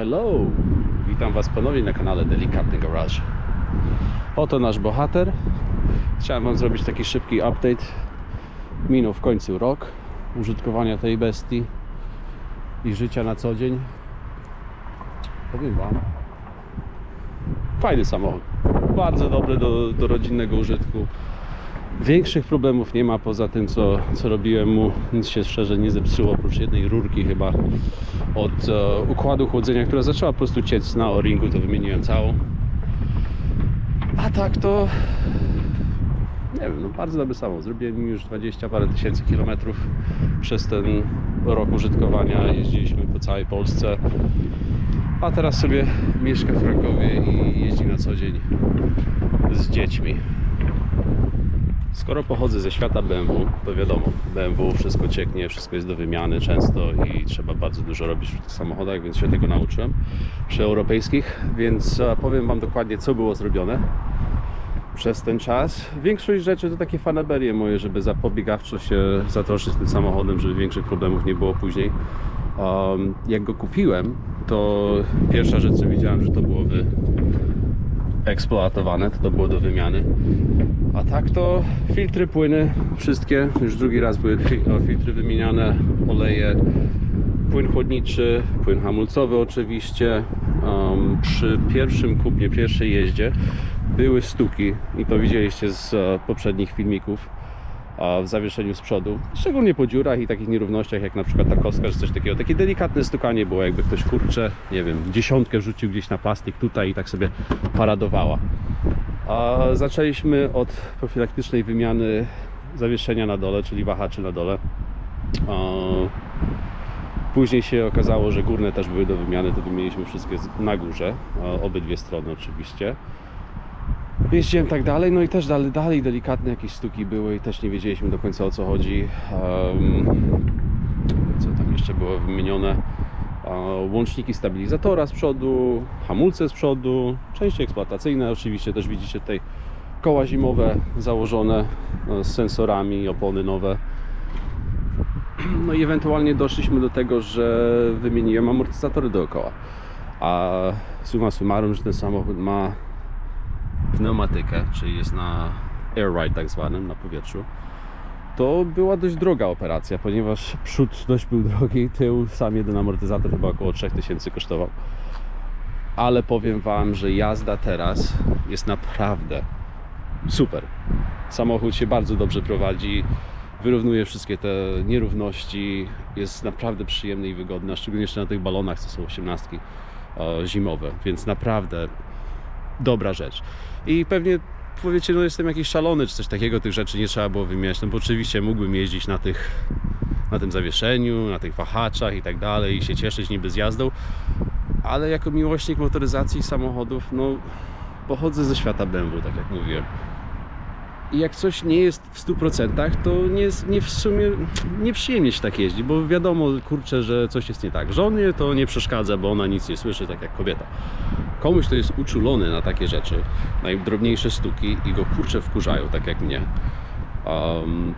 Hello! Witam Was ponownie na kanale Delikatny Garage. Oto nasz bohater. Chciałem Wam zrobić taki szybki update. Minął w końcu rok użytkowania tej bestii i życia na co dzień. Powiem Wam, fajny samochód. Bardzo dobry do, do rodzinnego użytku. Większych problemów nie ma poza tym, co, co robiłem mu. Nic się szczerze nie zepsuło, oprócz jednej rurki chyba od e, układu chłodzenia, która zaczęła po prostu ciec na o-ringu, to wymieniłem całą. A tak to... Nie wiem, no bardzo dobry samochód. Zrobiłem już 20 parę tysięcy kilometrów przez ten rok użytkowania. Jeździliśmy po całej Polsce. A teraz sobie mieszka w Krakowie i jeździ na co dzień z dziećmi. Skoro pochodzę ze świata BMW, to wiadomo, BMW wszystko cieknie, wszystko jest do wymiany często i trzeba bardzo dużo robić w tych samochodach, więc się tego nauczyłem przy europejskich, więc powiem Wam dokładnie, co było zrobione przez ten czas. Większość rzeczy to takie fanaberie moje, żeby zapobiegawczo się zatroszczyć tym samochodem, żeby większych problemów nie było później. Um, jak go kupiłem, to pierwsza rzecz, co widziałem, że to było wy eksploatowane, to, to było do wymiany. A tak to filtry, płyny, wszystkie, już drugi raz były filtry wymieniane, oleje, płyn chłodniczy, płyn hamulcowy oczywiście. Um, przy pierwszym kupnie, pierwszej jeździe były stuki i to widzieliście z e, poprzednich filmików w zawieszeniu z przodu, szczególnie po dziurach i takich nierównościach, jak na przykład ta kostka, czy coś takiego. Takie delikatne stukanie było, jakby ktoś kurczę, nie wiem, dziesiątkę rzucił gdzieś na plastik tutaj i tak sobie paradowała. A zaczęliśmy od profilaktycznej wymiany zawieszenia na dole, czyli wahaczy na dole. A Później się okazało, że górne też były do wymiany, to wymieniliśmy wszystkie na górze, obydwie strony oczywiście. Jeździłem tak dalej, no i też dalej, dalej delikatne jakieś stuki były i też nie wiedzieliśmy do końca o co chodzi. Co tam jeszcze było wymienione? Łączniki stabilizatora z przodu, hamulce z przodu, części eksploatacyjne. Oczywiście też widzicie tutaj koła zimowe założone e, z sensorami, opony nowe. No i ewentualnie doszliśmy do tego, że wymieniłem amortyzatory dookoła. A summa summarum, że ten samochód ma pneumatykę, czyli jest na air ride tak zwanym, na powietrzu, to była dość droga operacja, ponieważ przód dość był drogi, tył, sam jeden amortyzator chyba około 3000 kosztował. Ale powiem Wam, że jazda teraz jest naprawdę super. Samochód się bardzo dobrze prowadzi, wyrównuje wszystkie te nierówności, jest naprawdę przyjemny i wygodny, a szczególnie jeszcze na tych balonach, co są osiemnastki e, zimowe, więc naprawdę dobra rzecz. I pewnie powiecie, no jestem jakiś szalony czy coś takiego, tych rzeczy nie trzeba było wymieniać, no bo oczywiście mógłbym jeździć na tych na tym zawieszeniu, na tych wahaczach i tak dalej i się cieszyć niby z jazdą, ale jako miłośnik motoryzacji samochodów, no pochodzę ze świata BMW, tak jak mówiłem. I jak coś nie jest w 100%, to nie, nie w sumie nieprzyjemnie się tak jeździ, bo wiadomo, kurczę, że coś jest nie tak. Żonie to nie przeszkadza, bo ona nic nie słyszy, tak jak kobieta. Komuś, kto jest uczulony na takie rzeczy, najdrobniejsze stuki i go kurczę wkurzają, tak jak mnie. Um,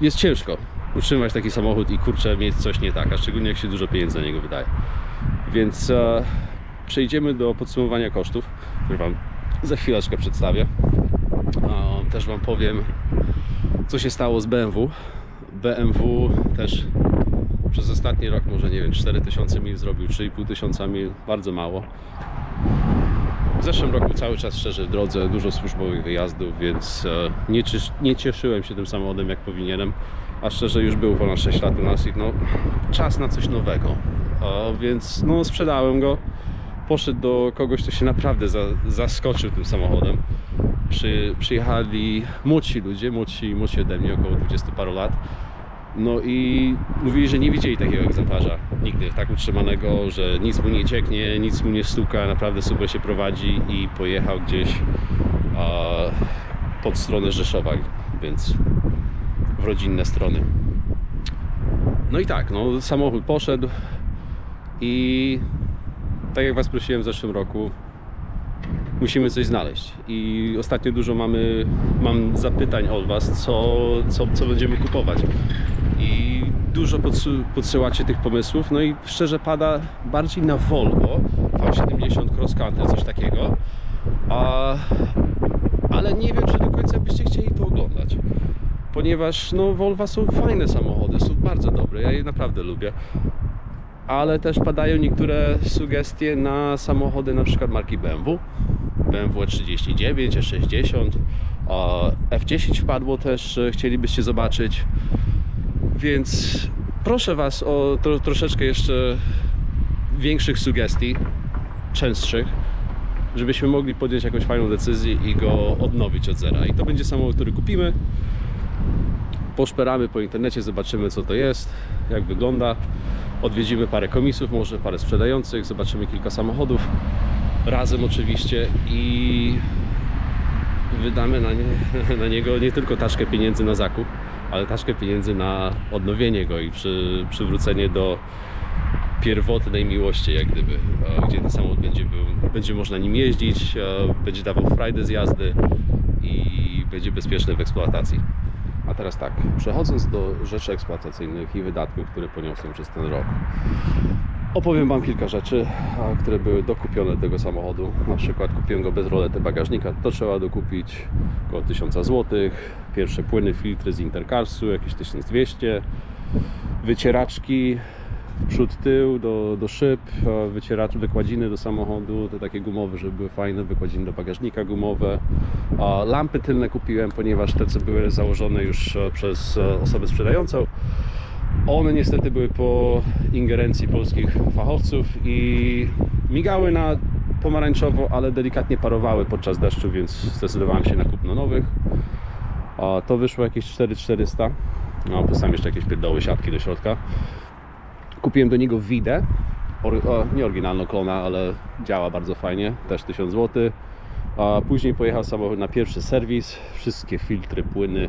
jest ciężko utrzymać taki samochód i kurczę mieć coś nie tak, a szczególnie jak się dużo pieniędzy na niego wydaje. Więc e, przejdziemy do podsumowania kosztów, które Wam za chwileczkę przedstawię. E, też Wam powiem, co się stało z BMW. BMW też przez ostatni rok może nie wiem 4000 mil zrobił 3,5 tysiąca mil, bardzo mało. W zeszłym roku cały czas szczerze w drodze, dużo służbowych wyjazdów, więc e, nie, nie cieszyłem się tym samochodem jak powinienem. A szczerze już był ponad 6 lat u nas i no czas na coś nowego. Więc no sprzedałem go. Poszedł do kogoś, kto się naprawdę za, zaskoczył tym samochodem. Przy, przyjechali młodsi ludzie, młodsi, młodsi ode mnie, około 20 paru lat. No i mówili, że nie widzieli takiego egzemplarza nigdy, tak utrzymanego, że nic mu nie cieknie, nic mu nie stuka, naprawdę super się prowadzi i pojechał gdzieś a, pod stronę Rzeszowa, więc w rodzinne strony. No i tak, no samochód poszedł i tak jak Was prosiłem w zeszłym roku, musimy coś znaleźć. I ostatnio dużo mamy, mam zapytań od Was, co, co, co będziemy kupować. I dużo podsyłacie tych pomysłów, no i szczerze pada bardziej na Volvo V70 Cross Country, coś takiego. A, ale nie wiem, czy do końca byście chcieli to oglądać. Ponieważ no, Volvo są fajne samochody, są bardzo dobre, ja je naprawdę lubię. Ale też padają niektóre sugestie na samochody na przykład marki BMW. BMW 39, E60, a F10 wpadło też, chcielibyście zobaczyć. Więc proszę Was o tro, troszeczkę jeszcze większych sugestii, częstszych, żebyśmy mogli podjąć jakąś fajną decyzję i go odnowić od zera. I to będzie samochód, który kupimy. Poszperamy po internecie, zobaczymy co to jest, jak wygląda. Odwiedzimy parę komisów, może parę sprzedających, zobaczymy kilka samochodów razem oczywiście i wydamy na, nie, na niego nie tylko taczkę pieniędzy na zakup, ale taczkę pieniędzy na odnowienie go i przy, przywrócenie do pierwotnej miłości, jak gdyby, e, gdzie ten samochód będzie, był, będzie można nim jeździć, e, będzie dawał frajdę z jazdy i będzie bezpieczny w eksploatacji. A teraz tak, przechodząc do rzeczy eksploatacyjnych i wydatków, które poniosłem przez ten rok. Opowiem Wam kilka rzeczy, które były dokupione do tego samochodu. Na przykład kupiłem go bez rolety bagażnika, to trzeba dokupić około 1000 zł. Pierwsze płyny, filtry z Intercarsu, jakieś 1200. Wycieraczki przód, tył do, do szyb, wycieracz, wykładziny do samochodu, te takie gumowe, żeby były fajne, wykładziny do bagażnika gumowe. Lampy tylne kupiłem, ponieważ te, co były założone już przez osobę sprzedającą, one niestety były po ingerencji polskich fachowców i migały na pomarańczowo, ale delikatnie parowały podczas deszczu, więc zdecydowałem się na kupno nowych. A to wyszło jakieś 4400. No, plus tam jeszcze jakieś pierdoły siatki do środka. Kupiłem do niego Widę. Nie oryginalną klona, ale działa bardzo fajnie. Też 1000 zł. A później pojechał samochód na pierwszy serwis. Wszystkie filtry, płyny,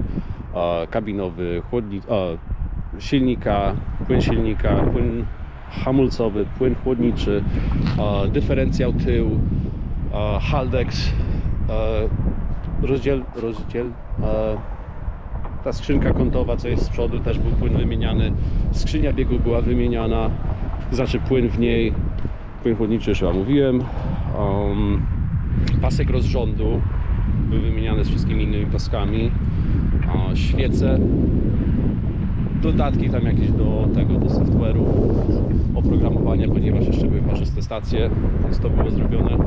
kabinowy, chłodni, a, silnika, płyn silnika, płyn hamulcowy, płyn chłodniczy, dyferencjał tył, Haldex, rozdziel, rozdziel ta skrzynka kątowa, co jest z przodu, też był płyn wymieniany. Skrzynia biegu była wymieniana, znaczy płyn w niej. Płyn chłodniczy już chyba mówiłem. Um, pasek rozrządu był wymieniany z wszystkimi innymi paskami. Świece. Dodatki tam jakieś do tego, do software'u, oprogramowania, ponieważ jeszcze były parzyste stacje, więc to było zrobione.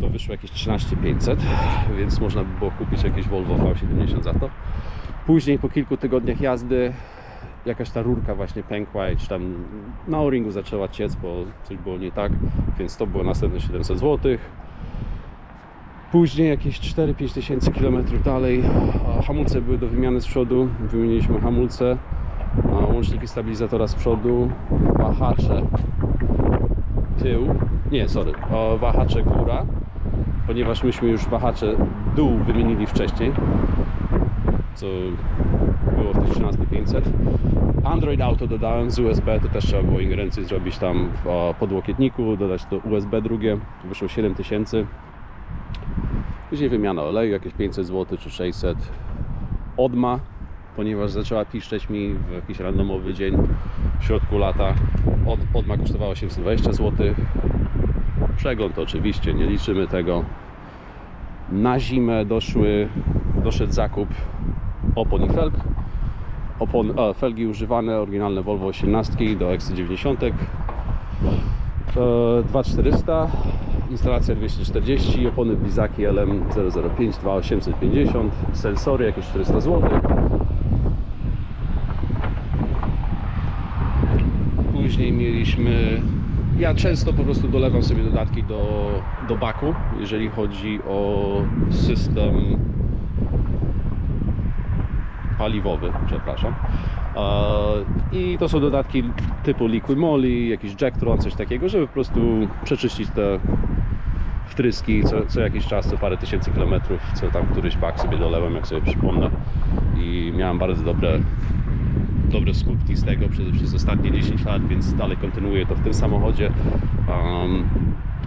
To wyszło jakieś 13500, więc można by było kupić jakieś Volvo V70 za to. Później po kilku tygodniach jazdy jakaś ta rurka właśnie pękła i czy tam na o-ringu zaczęła ciec, bo coś było nie tak, więc to było następne 700 zł. Później jakieś 4-5 tysięcy kilometrów dalej hamulce były do wymiany z przodu, wymieniliśmy hamulce, łączniki stabilizatora z przodu, wahacze tył, nie sorry, o, wahacze góra, ponieważ myśmy już wahacze dół wymienili wcześniej, co było w tych 13500. Android Auto dodałem z USB, to też trzeba było ingerencję zrobić tam w podłokietniku, dodać to USB drugie, to wyszło 7000. Później wymiana oleju, jakieś 500 zł czy 600. Odma, ponieważ zaczęła piszczeć mi w jakiś randomowy dzień w środku lata. Od, odma kosztowała 820 zł. Przegląd oczywiście, nie liczymy tego. Na zimę doszły, doszedł zakup opon i felg. Opon, a, felgi używane, oryginalne Volvo 18 do XC90. E, 2400, instalacja 240, opony Blizaki LM005 2850, sensory jakieś 400 zł. Później mieliśmy. Ja często po prostu dolewam sobie dodatki do, do baku, jeżeli chodzi o system paliwowy, przepraszam. I to są dodatki typu Liquid Moly, jakiś Jacktron, coś takiego, żeby po prostu przeczyścić te wtryski co, co jakiś czas, co parę tysięcy kilometrów, co tam któryś bak sobie dolewam, jak sobie przypomnę. I miałem bardzo dobre, dobre skutki z tego przez, przez ostatnie 10 lat, więc dalej kontynuuję to w tym samochodzie. Um,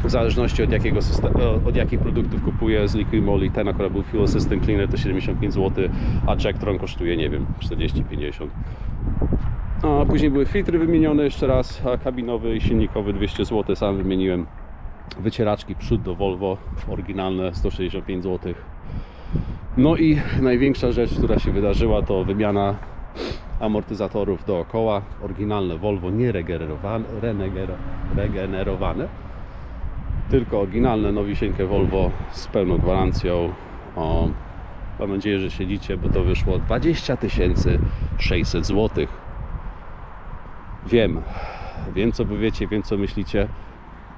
w zależności od jakiego system, od jakich produktów kupuję z Liquid Moly, ten akurat był Fuel System Cleaner to 75 zł, a Jacktron kosztuje, nie wiem, 40-50. A później były filtry wymienione jeszcze raz, kabinowy i silnikowy 200 zł sam wymieniłem. Wycieraczki przód do Volvo, oryginalne 165 zł. No i największa rzecz, która się wydarzyła, to wymiana amortyzatorów dookoła. Oryginalne Volvo, nie regenerowane, tylko oryginalne, nowisieńkie Volvo z pełną gwarancją. O, mam nadzieję, że siedzicie, bo to wyszło 20 600 zł. Wiem, wiem co powiecie, wiem co myślicie.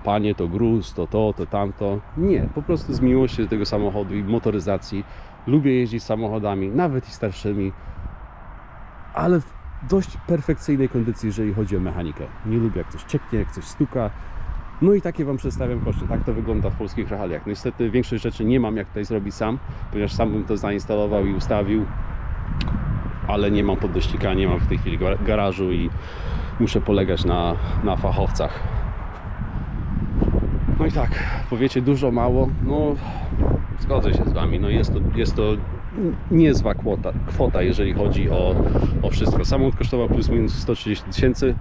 Panie, to gruz, to to, to tamto. Nie, po prostu z miłości do tego samochodu i motoryzacji. Lubię jeździć samochodami, nawet i starszymi, ale w dość perfekcyjnej kondycji, jeżeli chodzi o mechanikę. Nie lubię jak coś cieknie, jak coś stuka. No i takie Wam przedstawiam koszty. Tak to wygląda w polskich realiach. No Niestety większość rzeczy nie mam jak tutaj zrobić sam, ponieważ sam bym to zainstalował i ustawił, ale nie mam podnośnika, nie mam w tej chwili gar- garażu i muszę polegać na, na fachowcach. No i tak, powiecie dużo, mało, no zgodzę się z Wami, no jest to, jest to niezła kwota, kwota jeżeli chodzi o, o wszystko. Samochód kosztował plus minus 130 tysięcy,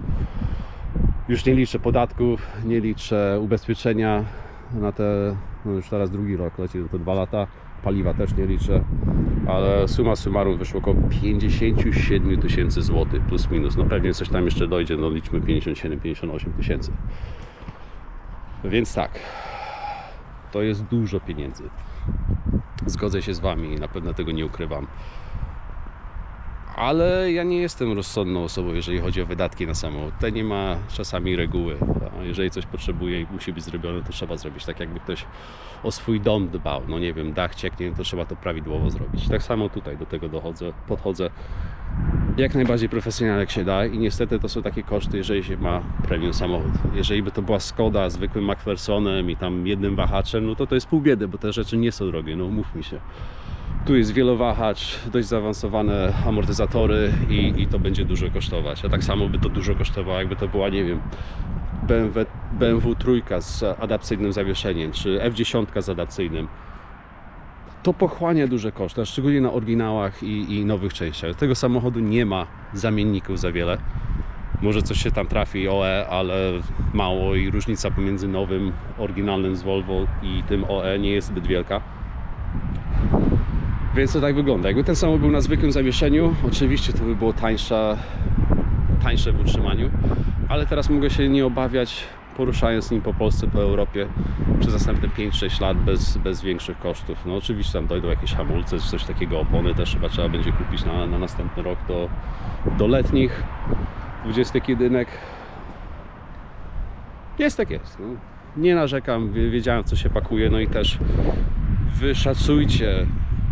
już nie liczę podatków, nie liczę ubezpieczenia na te, no już teraz drugi rok leci, to dwa lata, paliwa też nie liczę, ale suma summarum wyszło około 57 tysięcy złotych plus minus, no pewnie coś tam jeszcze dojdzie, no liczmy 57-58 tysięcy. Więc tak, to jest dużo pieniędzy. Zgodzę się z Wami na pewno tego nie ukrywam. Ale ja nie jestem rozsądną osobą, jeżeli chodzi o wydatki na samochód. Nie ma czasami reguły. Jeżeli coś potrzebuje i musi być zrobione, to trzeba zrobić. Tak jakby ktoś o swój dom dbał. No nie wiem, dach cieknie, to trzeba to prawidłowo zrobić. Tak samo tutaj do tego dochodzę, podchodzę jak najbardziej profesjonalnie jak się da i niestety to są takie koszty, jeżeli się ma premium samochód. Jeżeli by to była Skoda zwykłym McPhersonem i tam jednym wahaczem, no to to jest pół biedy, bo te rzeczy nie są drogie, no umówmy się. Tu jest wielowahacz, dość zaawansowane amortyzatory i, i to będzie dużo kosztować. A tak samo by to dużo kosztowało, jakby to była, nie wiem, BMW, BMW trójka z adapcyjnym zawieszeniem, czy F10 z adapcyjnym. To pochłania duże koszty, szczególnie na oryginałach i, i nowych częściach. Tego samochodu nie ma zamienników za wiele. Może coś się tam trafi OE, ale mało i różnica pomiędzy nowym, oryginalnym z Volvo i tym OE nie jest zbyt wielka. Więc to tak wygląda. Jakby ten samochód był na zwykłym zawieszeniu, oczywiście to by było tańsza, tańsze w utrzymaniu, ale teraz mogę się nie obawiać, poruszając nim po Polsce, po Europie przez następne 5-6 lat bez, bez większych kosztów. No oczywiście tam dojdą jakieś hamulce, czy coś takiego, opony też chyba trzeba będzie kupić na, na następny rok do, do letnich 20 jedynek. Jest tak jest. No. Nie narzekam, wie- wiedziałem co się pakuje, no i też wyszacujcie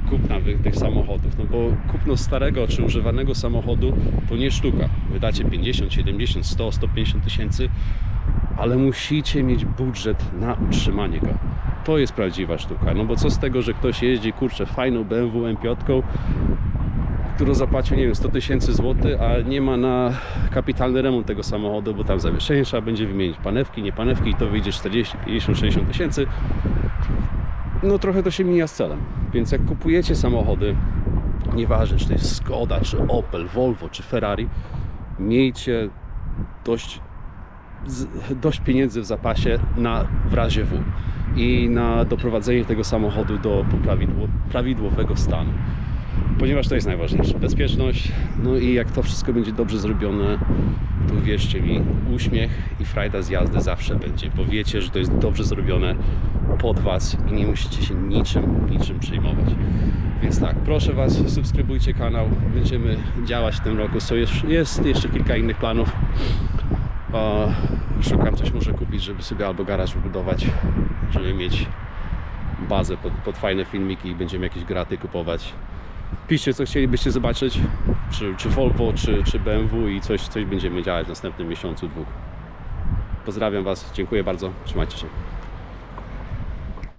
kupna tych samochodów, no bo kupno starego czy używanego samochodu to nie sztuka. Wydacie 50, 70, 100, 150 tysięcy, ale musicie mieć budżet na utrzymanie go. To jest prawdziwa sztuka, no bo co z tego, że ktoś jeździ, kurczę, fajną BMW M5, którą zapłacił, nie wiem, 100 tysięcy złotych, a nie ma na kapitalny remont tego samochodu, bo tam zawieszenie trzeba będzie wymienić, panewki, nie panewki i to wyjdzie 40, 50, 60 tysięcy, no trochę to się mija z celem. Więc jak kupujecie samochody, nieważne czy to jest Skoda, czy Opel, Volvo, czy Ferrari, miejcie dość, dość pieniędzy w zapasie na w razie W i na doprowadzenie tego samochodu do prawidło, prawidłowego stanu. Ponieważ to jest najważniejsze. Bezpieczność, no i jak to wszystko będzie dobrze zrobione, to wierzcie mi, uśmiech i frajda z jazdy zawsze będzie, bo wiecie, że to jest dobrze zrobione pod Was i nie musicie się niczym, niczym przejmować. Więc tak, proszę Was, subskrybujcie kanał, będziemy działać w tym roku. So jest, jest jeszcze kilka innych planów. Szukam coś może kupić, żeby sobie albo garaż wybudować, żeby mieć bazę pod, pod fajne filmiki i będziemy jakieś graty kupować. Piszcie, co chcielibyście zobaczyć, czy, czy Volvo, czy, czy BMW i coś, coś będziemy działać w następnym miesiącu, dwóch. Pozdrawiam Was, dziękuję bardzo, trzymajcie się.